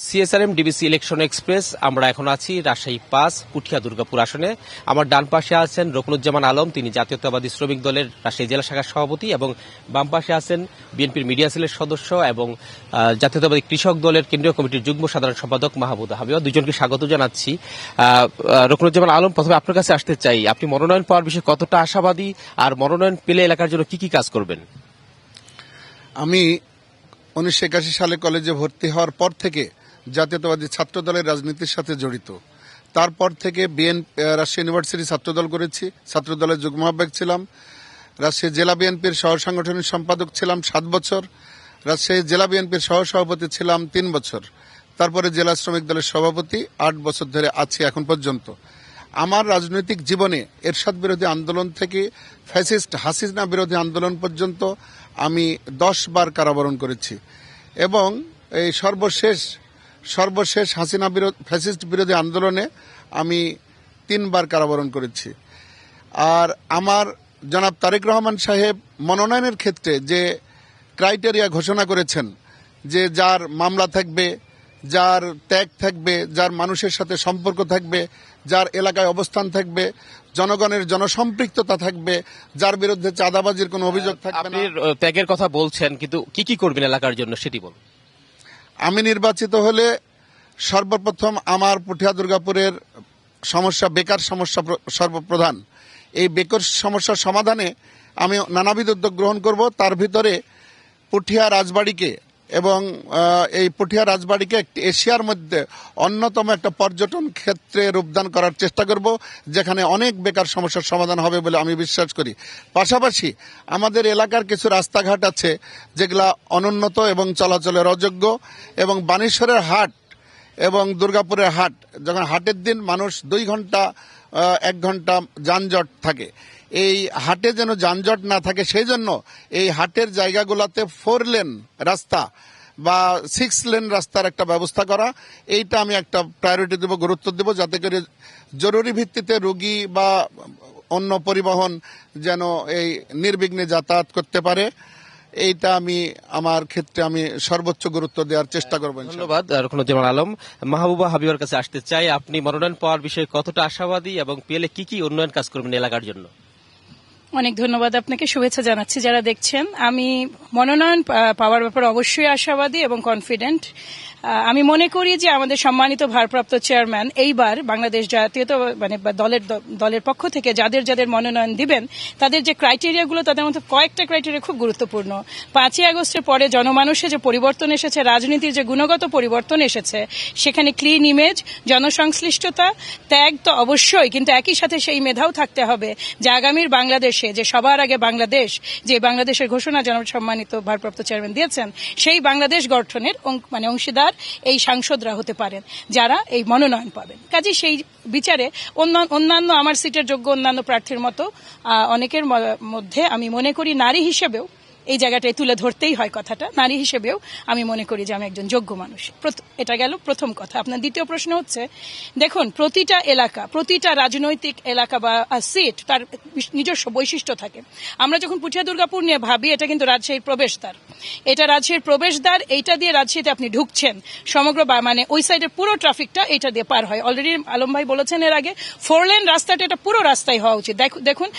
CSRM DBC election express আমরা এখন আছি রাজশাহী পাস, পুঠিয়া দুর্গাপুর আসনে। আমার ডান পাশে আছেন রকনুজ্জামান আলম, তিনি জাতীয়তাবাদী শ্রমিক দলের রাজশাহী জেলা শাখার সভাপতি এবং বাম পাশে আছেন বিএনপির মিডিয়া সেলের সদস্য এবং জাতীয়তাবাদী কৃষক দলের কেন্দ্রীয় কমিটির যুগ্ম সাধারণ সম্পাদক মাহবুদা হাবিবা দুজনকে স্বাগত জানাচ্ছি। রকনুজ্জামান আলম, প্রথমে আপনার কাছে আসতে চাই, আপনি মনোনয়ন পাওয়ার বিষয়ে কতটা আশাবাদী আর মনোনয়ন পেলে এলাকার জন্য কি কি কাজ করবেন? আমি উনিশশো একাশি সালে কলেজে ভর্তি হওয়ার পর থেকে জাতীয়তাবাদী ছাত্র দলের রাজনীতির সাথে জড়িত। তারপর থেকে বিএন রাজশাহী ইউনিভার্সিটি ছাত্রদল করেছি। ছাত্রদলের যুগ্ম আহ্বায়ক ছিলাম। রাজশাহী জেলা বিএনপির সহ সাংগঠনিক সম্পাদক ছিলাম সাত বছর। রাজশাহী জেলা বিএনপির সহ সভাপতি ছিলাম তিন বছর। তারপরে জেলা শ্রমিক দলের সভাপতি আট বছর ধরে আছি এখন পর্যন্ত। আমার রাজনৈতিক জীবনে এরশাদ বিরোধী আন্দোলন থেকে ফ্যাসিস্ট হাসিনা বিরোধী আন্দোলন পর্যন্ত আমি দশ বার কারাবরণ করেছি। এবং এই সর্বশেষ সর্বশেষ হাসিনা বিরোধী, ফ্যাসিস্ট বিরোধী আন্দোলনে আমি তিনবার কারাবরণ করেছি। আর আমার জনাব তারেক রহমান সাহেব মনোনয়নের ক্ষেত্রে যে ক্রাইটেরিয়া ঘোষণা করেছেন, যে যার মামলা থাকবে, যার ত্যাগ থাকবে, যার মানুষের সাথে সম্পর্ক থাকবে, যার এলাকায় অবস্থান থাকবে, জনগণের জনসম্পৃক্ততা থাকবে, যার বিরুদ্ধে চাঁদাবাজির কোনো অভিযোগ থাকবে আপনি ত্যাগের কথা বলছেন, কিন্তু কি কি করবেন এলাকার জন্য সেটি বলুন। আমি নির্বাচিত হলে সর্বপ্রথম আমার পুঠিয়া দুর্গাপুরের সমস্যা, বেকার সমস্যা প্র- সর্বপ্রধান। এই বেকার সমস্যার সমাধানে আমি নানাবিধ উদ্যোগ গ্রহণ করব। তার ভিতরে পুঠিয়া রাজবাড়িকে এবং এই পুঠিয়া রাজবাড়িকে একটি এশিয়ার মধ্যে অন্যতম একটা পর্যটন ক্ষেত্রে রূপদান করার চেষ্টা করব, যেখানে অনেক বেকার সমস্যার সমাধান হবে বলে আমি বিশ্বাস করি। পাশাপাশি আমাদের এলাকার কিছু রাস্তাঘাট আছে, যেগুলা অনুন্নত এবং চলাচলের অযোগ্য, এবং বানেশ্বরের হাট এবং দুর্গাপুরের হাট, যখন হাটের দিন মানুষ দুই ঘণ্টা এক ঘণ্টা যানজট থাকে। এই হাটে যেন যানজট না থাকে, সেই জন্য এই হাটের জায়গাগুলোতে ফোর লেন রাস্তা বা সিক্স লেন রাস্তার একটা ব্যবস্থা করা। এইটা আমি একটা প্রায়োরিটি দেব, গুরুত্ব দেব, যাতে করে জরুরি ভিত্তিতে রোগী বা অন্য পরিবহন যেন এই নির্বিঘ্নে যাতায়াত করতে পারে। এইটা আমি, আমার ক্ষেত্রে আমি সর্বোচ্চ গুরুত্ব দেওয়ার চেষ্টা করব ধন্যবাদ রকনুজ্জামান আলম। মাহবুবা হাবিবার কাছে আসতে চাই, আপনি মনোনয়ন পাওয়ার বিষয়ে কতটা আশাবাদী এবং পেলে কি কি উন্নয়ন কাজ করবেন এলাকার জন্য? অনেক ধন্যবাদ আপনাকে, শুভেচ্ছা জানাচ্ছি যারা দেখছেন। আমি মনোনয়ন পাওয়ার ব্যাপারে অবশ্যই আশাবাদী এবং কনফিডেন্ট আমি মনে করি যে আমাদের সম্মানিত ভারপ্রাপ্ত চেয়ারম্যান এইবার বাংলাদেশ জাতীয়তা মানে দলের দলের পক্ষ থেকে যাদের যাদের মনোনয়ন দিবেন, তাদের যে ক্রাইটেরিয়াগুলো তাদের মধ্যে কয়েকটা ক্রাইটেরিয়া খুব গুরুত্বপূর্ণ। পাঁচই আগস্টের পরে জনমানুষে যে পরিবর্তন এসেছে, রাজনীতির যে গুণগত পরিবর্তন এসেছে, সেখানে ক্লিন ইমেজ জনসংশ্লিষ্টতা, ত্যাগ তো অবশ্যই, কিন্তু একই সাথে সেই মেধাও থাকতে হবে যে আগামীর বাংলাদেশে, যে সবার আগে বাংলাদেশ, যে বাংলাদেশের ঘোষণা জন সম্মানিত ভারপ্রাপ্ত চেয়ারম্যান দিয়েছেন, সেই বাংলাদেশ গঠনের মানে অংশীদার এই সাংসদরা হতে পারেন, যারা এই মনোনয়ন পাবেন। কাজে সেই বিচারে অন্য- অন্যান্য আমার সিটের যোগ্য অন্যান্য প্রার্থীর মতো অনেকের মধ্যে আমি মনে করি নারী হিসেবেও এই জায়গাটায় তুলে ধরতেই হয় কথাটা। নারী হিসেবেও আমি মনে করি যে আমি একজন যোগ্য মানুষ। এটা গেল প্রথম কথা। আপনার দ্বিতীয় প্রশ্ন হচ্ছে, দেখুন, প্রতিটা এলাকা, প্রতিটা রাজনৈতিক এলাকা বা সিট তার নিজস্ব বৈশিষ্ট্য থাকে। আমরা যখন পুঠিয়া দুর্গাপুর নিয়ে ভাবি, এটা কিন্তু রাজশাহীর প্রবেশদ্বার। এটা রাজশাহীর প্রবেশদ্বার, এইটা দিয়ে রাজশাহীতে আপনি ঢুকছেন। সমগ্র মানে ওই সাইডের পুরো ট্রাফিকটা এটা দিয়ে পার হয়। অলরেডি আলম ভাই বলেছেন এর আগে ফোর লেন রাস্তাটা, এটা পুরো রাস্তায় হওয়া উচিত। দেখু- দেখুন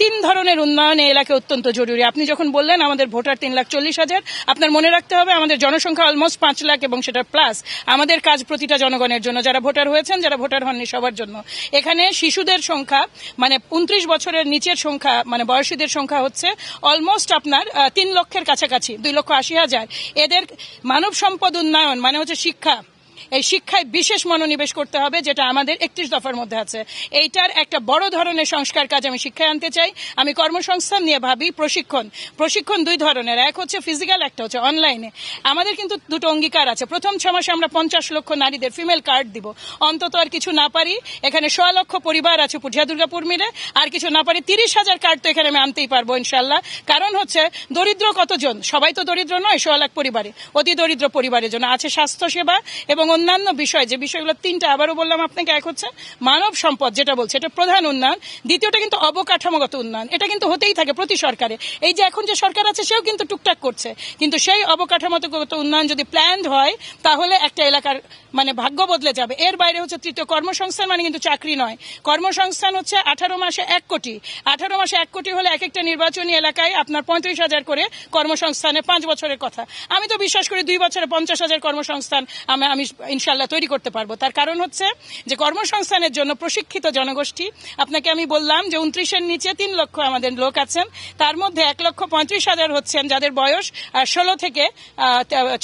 তিন ধরনের উন্নয়ন এই অত্যন্ত জরুরি। আপনি যখন বললেন আমাদের ভোটার তিন লাখ চল্লিশ হাজার, আপনার মনে রাখতে হবে আমাদের জনসংখ্যা অলমোস্ট পাঁচ লাখ এবং সেটা প্লাস আমাদের কাজ প্রতিটা জনগণের জন্য, যারা ভোটার হয়েছেন, যারা ভোটার হননি সবার জন্য। এখানে শিশুদের সংখ্যা মানে উনত্রিশ বছরের নিচের সংখ্যা মানে বয়সীদের সংখ্যা হচ্ছে অলমোস্ট আপনার তিন লক্ষের কাছাকাছি, দুই লক্ষ আশি হাজার। এদের মানব সম্পদ উন্নয়ন মানে হচ্ছে শিক্ষা। এই শিক্ষায় বিশেষ মনোনিবেশ করতে হবে, যেটা আমাদের একত্রিশ দফার মধ্যে আছে। এইটার একটা বড় ধরনের সংস্কার কাজ আমি শিক্ষায় আনতে চাই। আমি কর্মসংস্থান নিয়ে ভাবি প্রশিক্ষণ। প্রশিক্ষণ দুই ধরনের, এক হচ্ছে ফিজিক্যাল একটা হচ্ছে অনলাইনে আমাদের কিন্তু দুটো অঙ্গীকার আছে। প্রথম ছ মাসে আমরা পঞ্চাশ লক্ষ নারীদের ফিমেল কার্ড দিব। অন্তত আর কিছু না পারি, এখানে সোয়া লক্ষ পরিবার আছে পুঠিয়া দুর্গাপুর মিলে। আর কিছু না পারি, তিরিশ হাজার কার্ড তো এখানে আমি আনতেই পারব ইনশাল্লাহ কারণ হচ্ছে, দরিদ্র কতজন? সবাই তো দরিদ্র নয় সোয়া লাখ পরিবারে। অতি দরিদ্র পরিবারের জন্য আছে স্বাস্থ্য সেবা এবং অন্যান্য বিষয়, যে বিষয়গুলো তিনটা আবারও বললাম আপনাকে, এক হচ্ছে মানব সম্পদ যেটা বলছে, এটা প্রধান উন্নয়ন। দ্বিতীয়টা কিন্তু অবকাঠামোগত উন্নয়ন। এটা কিন্তু হতেই থাকে প্রতি সরকারে। এই যে এখন যে সরকার আছে, সেও কিন্তু টুকটাক করছে। কিন্তু সেই অবকাঠামোগত উন্নয়ন যদি প্ল্যান্ড হয়, তাহলে একটা এলাকার মানে ভাগ্য বদলে যাবে। এর বাইরে হচ্ছে তৃতীয়, কর্মসংস্থান মানে কিন্তু চাকরি নয়। কর্মসংস্থান হচ্ছে আঠারো মাসে এক কোটি। আঠারো মাসে এক কোটি হলে এক একটা নির্বাচনী এলাকায় আপনার পঁয়ত্রিশ হাজার করে কর্মসংস্থানে পাঁচ বছরের কথা। আমি তো বিশ্বাস করি দুই বছরে পঞ্চাশ হাজার কর্মসংস্থান, আমি আমি ইনশাল্লাহ তৈরি করতে পারব। তার কারণ হচ্ছে যে কর্মসংস্থানের জন্য প্রশিক্ষিত জনগোষ্ঠী আপনাকে আমি বললাম যে উনত্রিশের নিচে তিন লক্ষ আমাদের লোক আছেন। তার মধ্যে এক লক্ষ পঁয়ত্রিশ হাজার হচ্ছেন যাদের বয়স ষোলো থেকে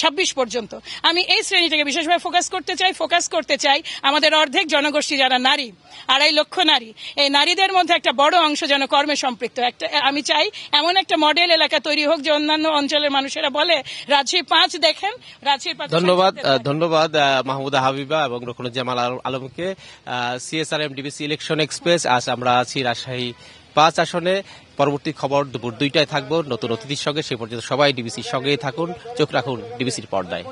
ছাব্বিশ পর্যন্ত। আমি এই শ্রেণীটাকে বিশেষভাবে ফোকাস করতে চাই ফোকাস করতে চাই আমাদের অর্ধেক জনগোষ্ঠী যারা নারী আড়াই লক্ষ নারী। এই নারীদের মধ্যে একটা বড় অংশ যেন কর্মে সম্পৃক্ত। একটা আমি চাই এমন একটা মডেল এলাকা তৈরি হোক যে অন্যান্য অঞ্চলের মানুষেরা বলে রাজশাহী পাঁচ দেখেন রাজশাহী পাঁচ ধন্যবাদ ধন্যবাদ মাহমুদা হাবিবা এবং রকনুজ্জামাল আল- আলমকে সিএসআরএম ডিবিসি ইলেকশন এক্সপ্রেস আজ আমরা আছি রাজশাহী পাঁচ আসনে। পরবর্তী খবর দুপুর দুইটায় থাকব। নতুন অতিথির সঙ্গে সে পর্যন্ত সবাই ডিবিসির সঙ্গেই থাকুন। চোখ রাখুন ডিবিসির পর্দায়।